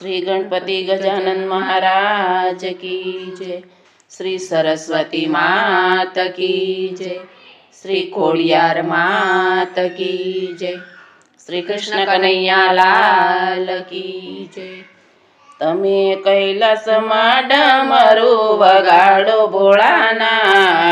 શ્રી ગણપતિ ગજાનંદ મહારાજ કી જય. શ્રી સરસ્વતી માત કી જય. શ્રી ખોડિયાર માત કી જય. શ્રી કૃષ્ણ કનૈયા લાલ કી જય. તમે કૈલાસમાં ડમરું વગાડો ભોળાનાથ.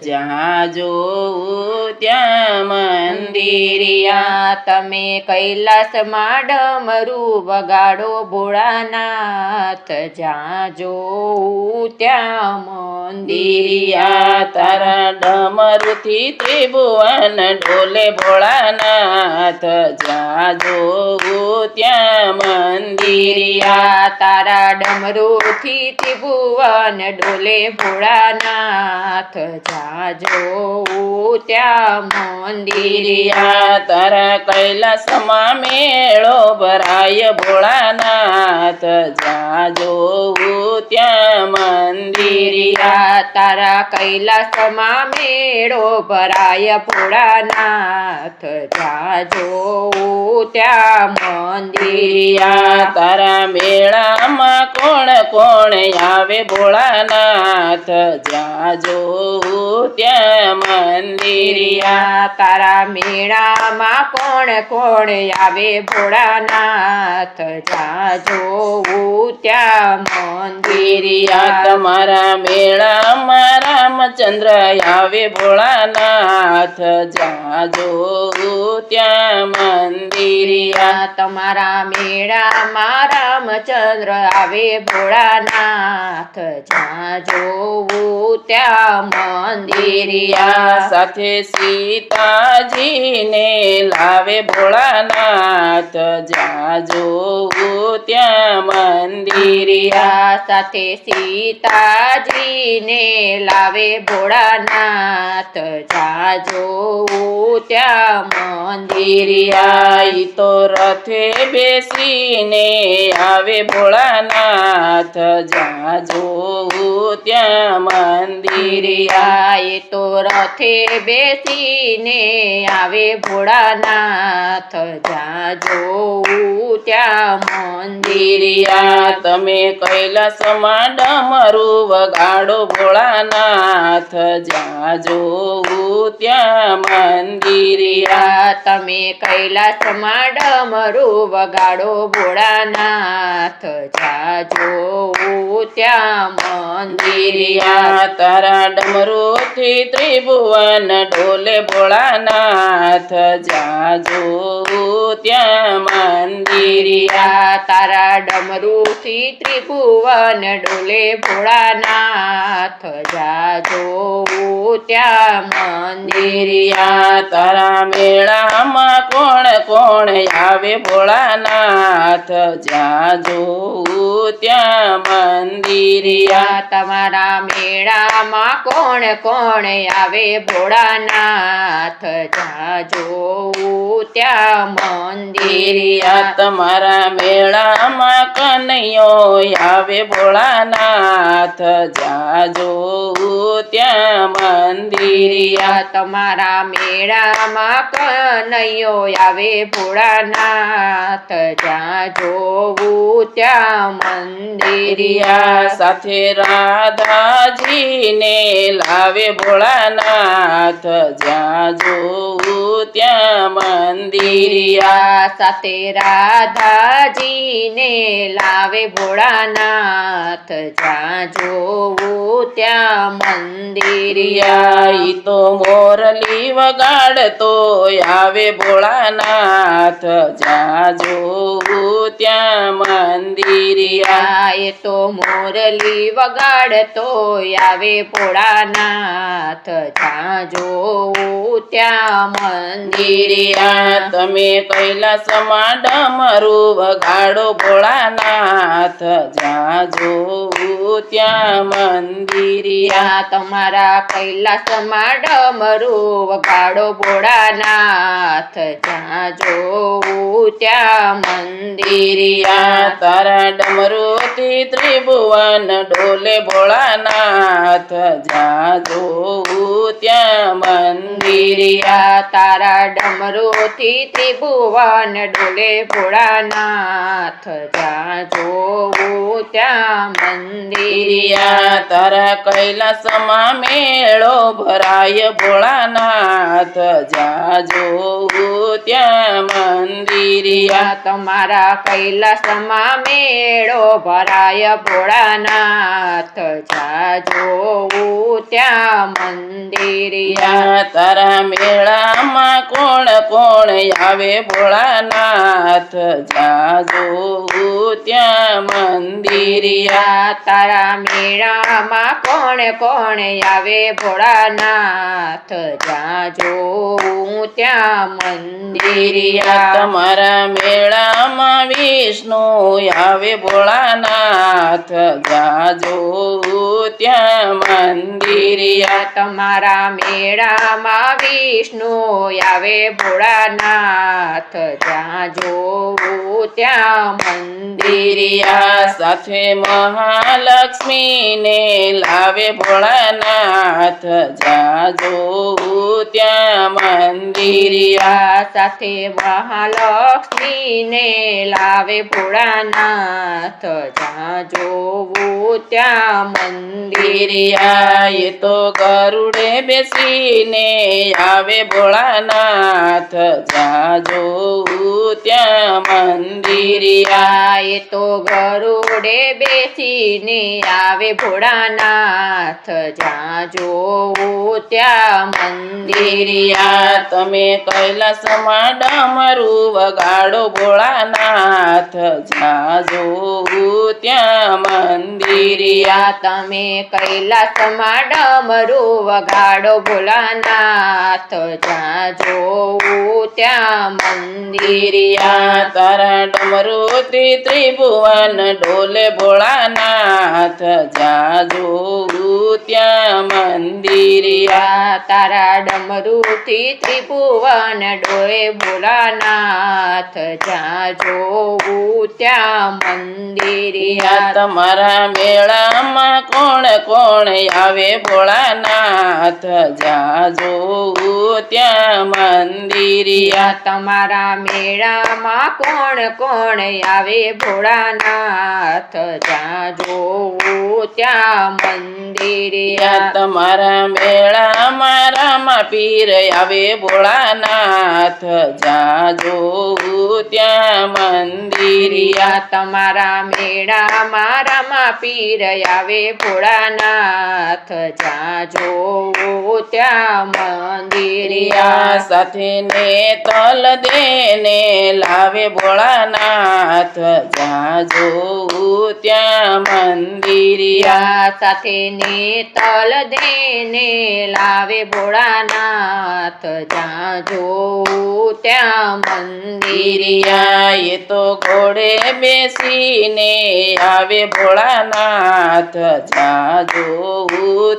જ્યાં જોવું ત્યાં મંદિરિયા તમે કૈલાસમાં ડમરું વગાડો ભોળાનાથ જ્યાં જોઉં ત્યાં મંદિરિયા દિરિયા તારા ડમરુથી ત્રિભુવન ડોલે ભોળાનાથ જ્યાં જોવું ત્યાં મંદિરિયા તારા ડમરુથી ત્રિભુવન ડોલે ભોળાનાથ જ્યાં જોઉં ત્યાં મંદિરિયા. દિરિયા તારા કૈલાસમાં મેળો ભરાય ભોળાનાથ. જા જોવું ત્યાં મંદિરિયા તારા કૈલાસમાં મેળો ભરાય ભોળાનાથ. જ્યાં જોઉં ત્યાં મંદિરિયા તારા મેળામાં કોણ કોણ આવે ભોળાનાથ? જ્યાં જોવું ત્યાં મંદિરિયા તારા મેળામાં કોણ કોણ આવે ભોળાનાથ? જ્યાં જોઉં ત્યાં મંદિરિયા તમારા મેળામાં રામચંદ્ર આવે ભોળાનાથ જાજો ત્યાં મંદિરિયા તમારા મેળામાં રામચંદ્ર આવે ભોળાનાથ જાજો જોવું ત્યાં મંદિરિયા સાથે સીતાજીને લાવે ભોળાનાથ જાજો જોવું ત્યાં મંદિરિયા સાથે સીતાજીને લાવે ભોળાનાથ. જા જોવું ત્યાં મંદિર આઈ તો રથે બેસીને આવે ભોળાનાથ. જા જોવું ત્યાં મંદિર આઈ તો રથે બેસીને આવે ભોળાનાથ. જા જોવું ત્યાં મંદિર આ. તમે કૈલાસમાં ડમરું વગાડો ભોળાનાથ જ્યાં જોવું ત્યાં મંદિરિયા તમે કૈલાસમાં ડમરું વગાડો ભોળાનાથ જ્યાં જોવું ત્યાં મંદિરિયા દિરિયા તારા ડમરુથી ત્રિભુવન ડોલે ભોળાનાથ જાજો. ત્યાં મંદિરિયા તારા ડમરુથી ત્રિભુવન ડોલે ભોળાનાથ જાજો. ત્યાં મંદિરિયા દિરિયા તારા મેળામાં કોણ કોણ આવે ભોળાનાથ જાજો. ત્યાં ત્યાં મંદિરિયા તમારા મેળામાં કોણ કોણ આવે? ભોળાનાથ જ્યાં જોવું ત્યાં દિરિયા મંદિરિયા તમારા મેળામાં કનૈયો આવે? ભોળાનાથ જ્યાં જોવું ત્યાં મંદિરિયા તમારા મેળામાં કનૈયો આવે? ભોળાનાથ જ્યાં જોવું ત્યાં મંદિરિયા દિરિયા સાથે રાધાજીને લાવે ભોળાનાથ. જ્યાં જોવું ત્યાં મંદિરિયા સાથે રાધાજીને લાવે ભોળાનાથ. જ્યાં જોવું ત્યાં મંદિરિયા ઈ તો મોરલી વગાડતો આવે ભોળાનાથ. જ્યાં જોવું ત્યાં મંદિરિયા એ તો મોરલી વગાડતો આવે ભોળાનાથ. જ્યાં જોવું ત્યાં મંદિરિયા દિરિયા તમે કૈલાસમાં ડમરું વગાડો ભોળાનાથ. જ્યાં જોવું ત્યાં મંદિરિયા તમારા કૈલાસમાં ડમરું વગાડો ભોળાનાથ. જ્યાં જોવું ત્યાં મંદિરિયા દિરિયા તારા ડમરુથી ત્રિભુવન ડોલે ભોળાનાથ. જ્યાં જોવું ત્યાં મંદિરિયા મંદિરિયા તારા ડમરોથી ત્રિભુવન ડોલે ભોળાનાથ. જ્યાં જોવું ત્યાં મંદિરિયા તારા કૈલાસમાં મેળો ભરાય ભોળાનાથ. જા જોવું ત્યાં મંદિરિયા તમારા કૈલાસમાં મેળો ભરાય ભોળાનાથ. જ્યાં જોવું ત્યાં મંદિરિયા યા તારા મેળામાં કોણ કોણ આવે ભોળાનાથ? જાજો ત્યાં મંદિરિયા તારા મેળામાં કોણ કોણ આવે ભોળાનાથ? જાજો ત્યાં મંદિરિયા મંદિરિયા તમારા મેળામાં વિષ્ણુ આવે ભોળાનાથ. જાજો ત્યાં મંદિરિયા તમારા મેળામાં વિષ્ણુ આવે ભોળાનાથ જ્યાં જોવું ત્યાં મંદિરિયા સાથે મહાલક્ષ્મીને લાવે ભોળાનાથ જા જોવું ત્યાં મંદિરિયા સાથે મહાલક્ષ્મીને લાવે ભોળાનાથ જ્યાં જોવું ત્યાં મંદિરિયા એ તો ગરુડે બેસીને આવે ભોળાનાથ જાજો. ત્યાં મંદિરિયા તો ગરુડે બેસીને આવે ભોળાનાથ. જ્યાં જોવું ત્યાં મંદિરિયા. તમે કૈલાસમાં ડમરું વગાડો ભોળાનાથ. જ્યાં જોવું ત્યાં મંદિરિયા. તમે કૈલાસમાં ડમરું વગાડો ભોલાનાથ જ્યાં જોવું ત્યાં મંદિરિયા. મંદિરિયા તારા ડમરુથી ત્રિભુવન ડોલે ભોળાનાથ જા જોઉં ત્યાં મંદિરિયા તારા ડમરુથી ત્રિભુવન ડોળે ભોલાનાથ જ્યાં જોવું ત્યાં મંદિરિયા તમારા તમારા મેળામાં કોણ કોણ આવે ભોળાનાથ? જાજો ત્યાં મંદિરિયા. તમારા મેળામાં કોણ કોણ આવે ભોળાનાથ? જાજો ત્યાં મંદિરિયા. તમારા મેળામાં રામા પીર આવે ભોળાનાથ? જા જોઉં ત્યાં મંદિરિયા તમારા મેળા મારામાં પીર આવે ભોળાનાથ. જોવો ત્યાં મંદિરિયા સાથે ને તલ દેને લાવે ભોળાનાથ. જા જોઉં ત્યાં મંદિરિયા સાથે ને તલ દેને લાવે ભોળાનાથ. જ્યાં જોવું ત્યાં મંદિરિયા, એ તો ઘોડે બેસીને આવે ભોળાનાથ. જ્યાં જો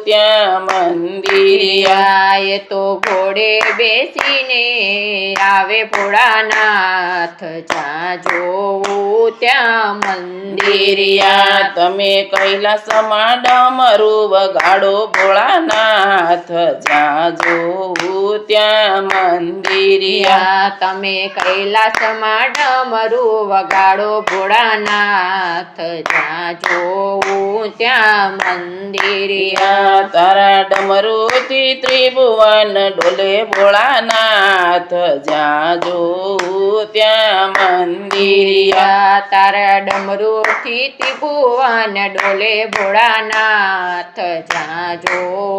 ત્યાં મંદિરિયા, એ તો ઘોડે બેસીને આવે ભોળાનાથ. જ્યાં જોવું ત્યાં મંદિરિયા તમે કૈલાસમાં ડમરું વગાડો ભોળાનાથ જા જોઉં ત્યાં મંદિરિયા યા તમે કૈલાસમાં ડમરું વગાડો ભોળાનાથ જ્યાં જોવું ત્યાં મંદિરિયા યા તારા ડમરુથી ત્રિભુવન ડોલે ભોળાનાથ જા જોઉં ત્યાં મંદિરિયા યા તારા ડમરુથી ત્રિભુવન ડોલે ભોળાનાથ જાજો.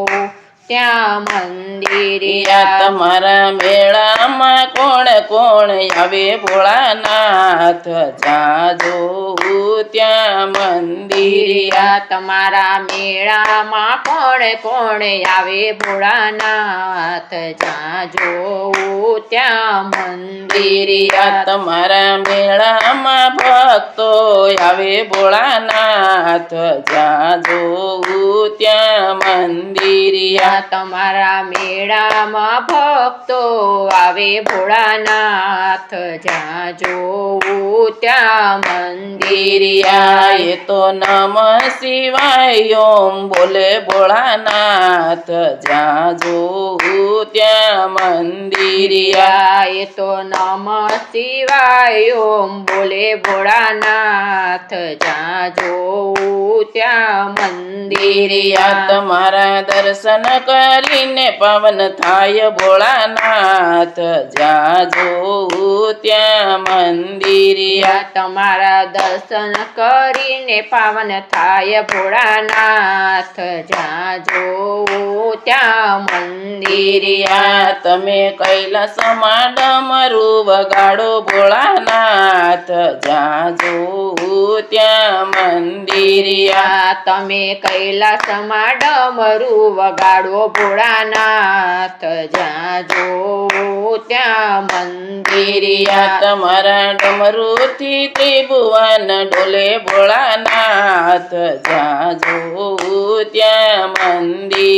ત્યાં મંદિરિયા તમારા મેળામાં કોણ કોણ આવે ભોળાનાથ જાજો? ત્યાં મંદિર મંદિરિયા તમારા મેળામાં કોણ કોણ આવે ભોળાનાથ જાજો? ત્યાં મંદિરિયા તમારા મેળામાં ભક્તો આવે ભોળાનાથ. જ્યાં જોવું ત્યાં મંદિરિયા. તમારા મેળામાં ભક્તો આવે ભોળાનાથ. જ્યાં જોવું ત્યાં મંદિરિયા. મંદિરિયા એ તો નમ શિવાય ઓમ બોલે ભોળાનાથ. જ્યાં જોવું ત્યાં મંદિરિયા. એ તો નમ શિવાય ઓમ બોલે ભોળાનાથ જ્યાં જોઉં ત્યાં મંદિરે તમારા દર્શન કરીને પવન થાય ભોળાનાથ જ્યાં જોઉં ત્યાં મંદિરિયા તમારા દર્શન કરીને પાવન થાય ભોળાનાથ જ્યાં જોઉં ત્યાં મંદિરિયા તમે કૈલાસમાં ડમરું વગાડો ભોળાનાથ જ્યાં જોવું ત્યાં મંદિરિયા તમે કૈલાસમાં ડમરું વગાડો ભોળાનાથ જ્યાં જોવું ત્યાં મંદિરિયા મંદિરિયા તમારા ડમરુથી ત્રિભુવન ડોલે ભોળાનાથ જ્યાં જોવું ત્યાં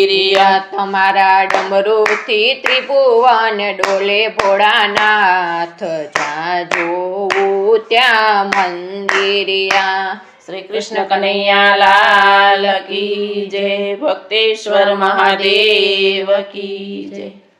મંદિરિયા તમારા ડમરુથી ત્રિભુવન ડોલે ભોળાનાથ જ્યાં જોવું ત્યાં મંદિરિયા. શ્રી કૃષ્ણ કનૈયા લાલ કી જય. ભક્તેશ્વર મહાદેવ કી જય.